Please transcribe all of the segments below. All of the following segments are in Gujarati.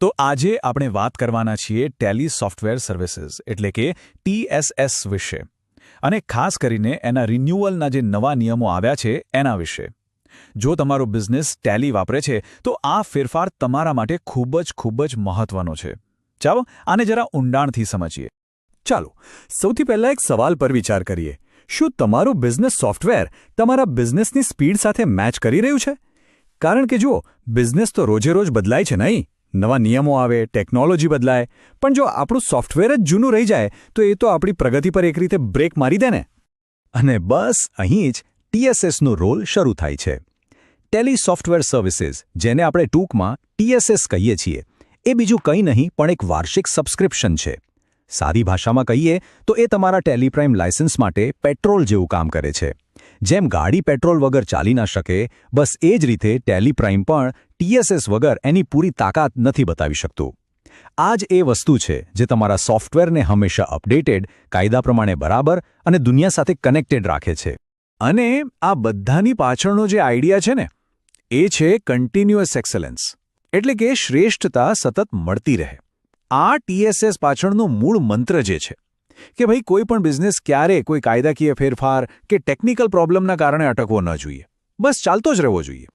તો આજે આપણે વાત કરવાના છીએ ટેલી સોફ્ટવેર સર્વિસીસ, એટલે કે ટીએસએસ વિશે. અને ખાસ કરીને એના રિન્યુઅલના જે નવા નિયમો આવ્યા છે, એના વિશે. જો તમારો બિઝનેસ ટેલી વાપરે છે, તો આ ફેરફાર તમારા માટે ખૂબ જ ખૂબ જ મહત્વનો છે. ચાલો, આને જરા ઊંડાણથી સમજીએ. ચાલો, સૌથી પહેલા એક સવાલ પર વિચાર કરીએ. શું તમારું બિઝનેસ સોફ્ટવેર તમારા બિઝનેસની સ્પીડ સાથે મેચ કરી રહ્યું છે? કારણ કે જુઓ, બિઝનેસ તો રોજે રોજ બદલાય છે નહીં? નવા નિયમો આવે ટેકનોલોજી બદલાય, પણ જો આપણું સોફ્ટવેર જ જૂનું રહી જાય, તો એ તો આપણી પ્રગતિ પર એક રીતે બ્રેક મારી દે ને. અને બસ અહીં જ ટીએસએસનો રોલ શરૂ થાય છે. ટેલી સોફ્ટવેર સર્વિસીસ જેને આપણે ટૂંકમાં ટીએસએસ કહીએ છીએ, એ બીજું કંઈ નહીં, પણ એક વાર્ષિક સબસ્ક્રિપ્શન છે. સાદી ભાષામાં કહીએ, તો એ તમારા ટેલિપ્રાઇમ લાયસન્સ માટે પેટ્રોલ જેવું કામ કરે છે. જેમ ગાડી પેટ્રોલ વગર ચાલી ના શકે, બસ એ જ રીતે ટેલિપ્રાઇમ પણ ટીએસએસ વગર એની પૂરી તાકાત નથી બતાવી શકતું. આ જ એ વસ્તુ છે જે તમારા સોફ્ટવેરને હંમેશા અપડેટેડ, કાયદા પ્રમાણે બરાબર અને દુનિયા સાથે કનેક્ટેડ રાખે છે. અને આ બધાની પાછળનો જે આઈડિયા છે ને, એ છે કન્ટિન્યુઅસ એક્સલન્સ એટલે કે શ્રેષ્ઠતા સતત મળતી રહે. આ ટીએસએસ પાછળનું મૂળ મંત્ર જે છે કે ભાઈ કોઈ પણ બિઝનેસ ક્યારે કોઈ કાયદાકીય ફેરફાર કે ટેકનિકલ પ્રોબ્લેમના કારણે અટકવો ન જોઈએ. બસ ચાલતો જ રહેવો જોઈએ.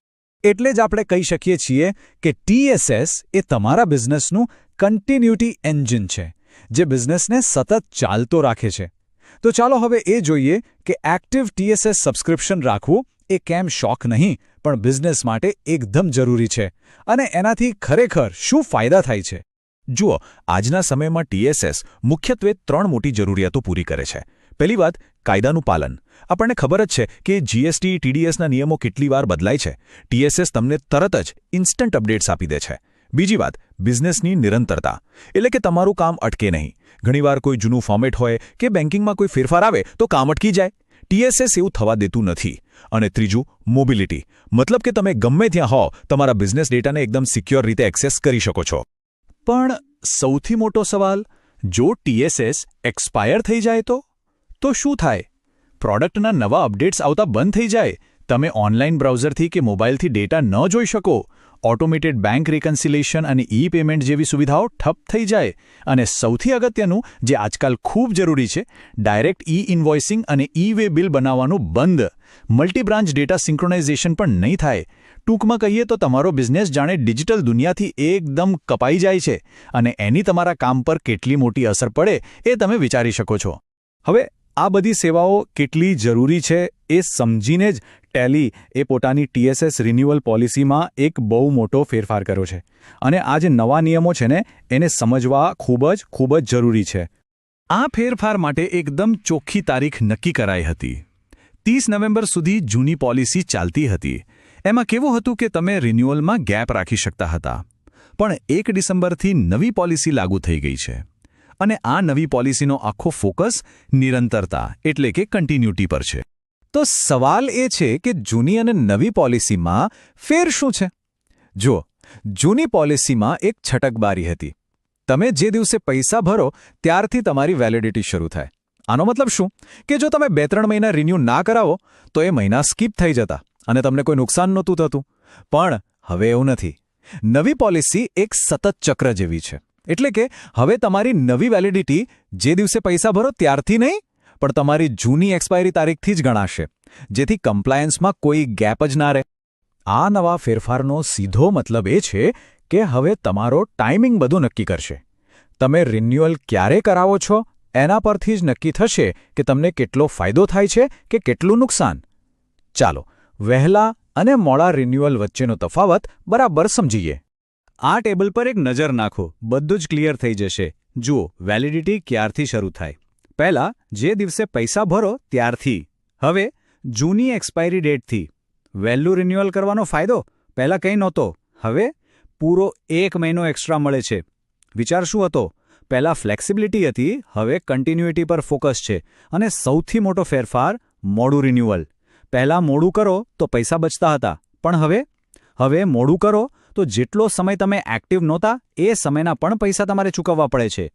એટલે જ આપણે કહી શકીએ છીએ કે ટીએસએસ એ તમારા બિઝનેસનું કન્ટિન્યુટી એન્જિન છે, જે બિઝનેસને સતત ચાલતો રાખે છે. તો ચાલો હવે એ જોઈએ કે એક્ટિવ ટીએસએસ સબસ્ક્રિપ્શન રાખવું એ કેમ શોખ નહીં, પણ બિઝનેસ માટે એકદમ જરૂરી છે. અને એનાથી ખરેખર શું ફાયદા થાય છે? જુઓ, આજના સમયમાં ટીએસએસ મુખ્યત્વે ત્રણ મોટી જરૂરિયાતો પૂરી કરે છે. પહેલી વાત, કાયદાનું પાલન. આપણને ખબર જ છે કે જીએસટી ટીડીએસના નિયમો કેટલી વાર બદલાય છે. ટીએસએસ તમને તરત જ ઇન્સ્ટન્ટ અપડેટ્સ આપી દે છે. બીજી વાત, બિઝનેસની નિરંતરતા. એટલે કે તમારું કામ અટકે નહીં. ઘણીવાર કોઈ જૂનું ફોર્મેટ હોય કે બેન્કિંગમાં કોઈ ફેરફાર આવે તો કામ અટકી જાય. ટીએસએસ એવું થવા દેતું નથી. અને ત્રીજું, મોબિલિટી. મતલબ કે તમે ગમે ત્યાં હો તમારા બિઝનેસ ડેટાને એકદમ સિક્યોર રીતે એક્સેસ કરી શકો છો. પણ સૌથી મોટો સવાલ, જો ટીએસએસ એક્સપાયર થઈ જાય તો? તો શું થાય? પ્રોડક્ટના નવા અપડેટ્સ આવતા બંધ થઈ જાય? તમે ઓનલાઈન બ્રાઉઝરથી કે મોબાઈલથી ડેટા ન જોઈ શકો? ઓટોમેટેડ બેંક રિકન્સિલેશન અને ઈ પેમેન્ટ જેવી સુવિધાઓ ઠપ થઈ જાય. અને સૌથી અગત્યનું, જે આજકાલ ખૂબ જરૂરી છે, ડાયરેક્ટ ઈ ઇન્વોઇસિંગ અને ઈ વે બિલ બનાવવાનું બંધ. મલ્ટીબ્રાન્ચ ડેટા સિંક્રોનાઇઝેશન પણ નહીં થાય. ટૂંકમાં કહીએ તો તમારો બિઝનેસ જાણે ડિજિટલ દુનિયાથી એકદમ કપાઈ જાય છે અને એની તમારા કામ પર કેટલી મોટી અસર પડે એ તમે વિચારી શકો છો. હવે, આ બધી સેવાઓ કેટલી જરૂરી છે એ સમજીને જ ટેલી એ પોતાની ટીએસએસ રિન્યુઅલ પોલિસીમાં એક બહુ મોટો ફેરફાર કર્યો છે. અને આ જે નવા નિયમો છે ને, એને સમજવા ખૂબ જ ખૂબ જ જરૂરી છે. આ ફેરફાર માટે એકદમ ચોખ્ખી તારીખ નક્કી કરાઈ હતી. ત્રીસ નવેમ્બર સુધી જૂની પોલિસી ચાલતી હતી. એમાં કેવું હતું કે તમે રિન્યુઅલમાં ગેપ રાખી શકતા હતા. પણ એક ડિસેમ્બરથી નવી પોલિસી લાગુ થઈ ગઈ છે. અને આ નવી પોલિસીનો આખો ફોકસ નિરંતરતા, એટલે કે કન્ટિન્યુટી પર છે. તો સવાલ એ છે કે જૂની અને નવી પોલિસીમાં ફેર શું છે? જો જૂની પોલિસીમાં એક છટકબારી હતી. તમે જે દિવસે પૈસા ભરો, ત્યારથી તમારી વેલિડિટી શરૂ થાય. આનો મતલબ શું? કે જો તમે બે ત્રણ મહિના રિન્યૂ ના કરાવો, તો એ મહિના સ્કીપ થઈ જતા અને તમને કોઈ નુકસાન નહોતું થતું. પણ હવે એવું નથી. નવી પોલિસી એક સતત ચક્ર જેવી છે. એટલે કે હવે તમારી નવી વેલિડિટી જે દિવસે પૈસા ભરો, ત્યારથી નહીં પણ તમારી જૂની એક્સપાયરી તારીખથી જ ગણાશે. જેથી કમ્પ્લાયન્સમાં કોઈ ગેપ જ ના રહે. આ નવા ફેરફારનો સીધો મતલબ એ છે કે હવે તમારો ટાઈમિંગ બધું નક્કી કરશે. તમે રિન્યુઅલ ક્યારે કરાવો છો, એના પરથી જ નક્કી થશે કે તમને કેટલો ફાયદો થાય છે કે કેટલું નુકસાન. ચાલો, વહેલા અને મોડા રિન્યુઅલ વચ્ચેનો તફાવત બરાબર સમજીએ. આ ટેબલ પર એક નજર નાખો, બધું જ ક્લિયર થઈ જશે. જુઓ વેલિડિટી ક્યારથી શરૂ થાય? પહેલાં જે દિવસે પૈસા ભરો ત્યારથી. હવે જૂની એક્સપાયરી ડેટથી. વહેલું રિન્યુઅલ કરવાનો ફાયદો પહેલાં કંઈ નહોતો. હવે પૂરો એક મહિનો એક્સ્ટ્રા મળે છે. વિચાર શું હતો? પહેલાં ફ્લેક્સિબિલિટી હતી, હવે કન્ટિન્યુટી પર ફોકસ છે અને સૌથી મોટો ફેરફાર મોડું રિન્યુઅલ. પહેલાં મોડું કરો તો પૈસા બચતા હતા, પણ હવે? હવે મોડું કરો તો જેટલો સમય તમે એક્ટિવ નહોતા, એ સમયના પણ પૈસા તમારે ચૂકવવા પડે છે.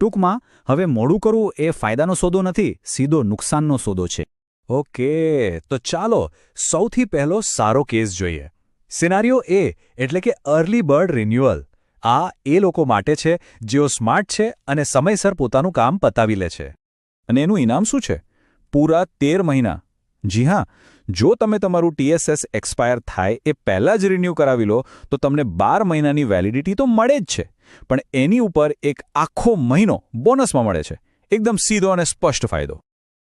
ટૂંકમાં, હવે મોડું કરવું એ ફાયદાનો સોદો નથી, સીધો નુકસાનનો સોદો છે. ઓકે, તો ચાલો સૌથી પહેલો સારો કેસ જોઈએ. સિનારીઓ એ, એટલે કે અર્લી બર્ડ રિન્યુઅલ. આ એ લોકો માટે છે, જેઓ સ્માર્ટ છે અને સમયસર પોતાનું કામ પતાવી લે છે. અને એનું ઇનામ શું છે? પૂરા તેર મહિના. જી હા, જો તમે તમારું ટીએસએસ એક્સપાયર થાય એ પહેલાં જ રિન્યૂ કરાવી લો, તો તમને બાર મહિનાની વેલિડિટી તો મળે જ છે. પણ એની ઉપર એક આખો મહિનો બોનસમાં મળે છે. એકદમ સીધો અને સ્પષ્ટ ફાયદો.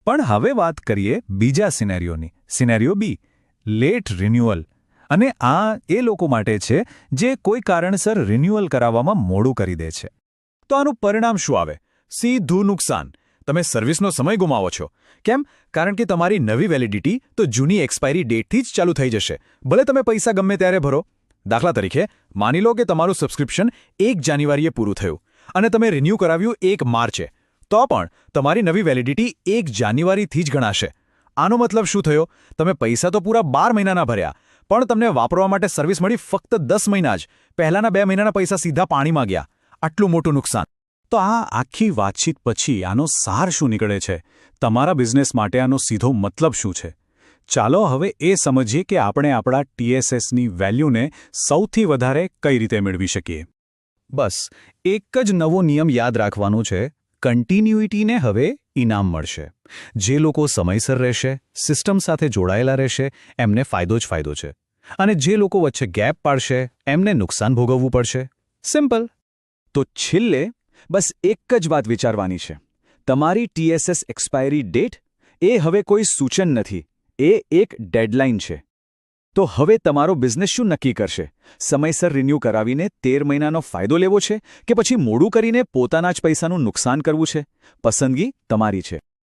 પણ હવે વાત કરીએ બીજા સિનેરિયોની સિનેરીઓ બી. Late renewal. અને આ એ લોકો માટે છે જે કોઈ કારણસર રિન્યુઅલ કરાવવામાં મોડું કરી દે છે. તો આનું પરિણામ શું આવે? સીધું નુકસાન. તમે સર્વિસનો સમય ગુમાવો છો. કેમ? કારણ કે તમારી નવી વેલિડિટી તો જૂની એક્સપાયરી ડેટથી જ ચાલુ થઈ જશે. ભલે તમે પૈસા ગમે ત્યારે ભરો. દાખલા તરીકે, માની લો કે તમારું સબસ્ક્રિપ્શન એક જાન્યુઆરીએ પૂરું થયું અને તમે રિન્યૂ કરાવ્યું એક માર્ચે, તો પણ તમારી નવી વેલિડિટી એક જાન્યુઆરીથી જ ગણાશે. આનો મતલબ શું થયો? તમે પૈસા તો પૂરા બાર મહિનાના ભર્યા, પણ તમને વાપરવા માટે સર્વિસ મળી ફક્ત દસ મહિના જ. પહેલાના બે મહિનાના પૈસા સીધા પાણીમાં ગયા. આટલું મોટું નુકસાન. તો આ આખી વાતચીત પછી આનો સાર શું નીકળે છે? તમારા બિઝનેસ માટે આનો સીધો મતલબ શું છે? ચાલો હવે એ સમજીએ કે આપણે આપણા ટીએસએસની વેલ્યુને સૌથી વધારે કઈ રીતે મેળવી શકીએ. બસ, એક જ નવો નિયમ યાદ રાખવાનો છે કન્ટિન્યુઇટીને હવે ઇનામ મળશે. જે લોકો સમયસર રહેશે સિસ્ટમ સાથે જોડાયેલા રહેશે, એમને ફાયદો જ ફાયદો છે. અને જે લોકો વચ્ચે ગેપ પાડશે, એમને નુકસાન ભોગવવું પડશે. સિમ્પલ તો છેલ્લે, બસ એક જ વાત વિચારવાની છે. તમારી ટીએસએસ એક્સપાયરી ડેટ એ હવે કોઈ સૂચન નથી. એ એક ડેડલાઇન છે. તો હવે તમારો બિઝનેસ શું નક્કી કરશે? સમયસર રિન્યૂ કરાવીને તેર મહિનાનો ફાયદો લેવો છે કે પછી મોડું કરીને પોતાના જ પૈસાનું નુકસાન કરવું છે? પસંદગી તમારી છે.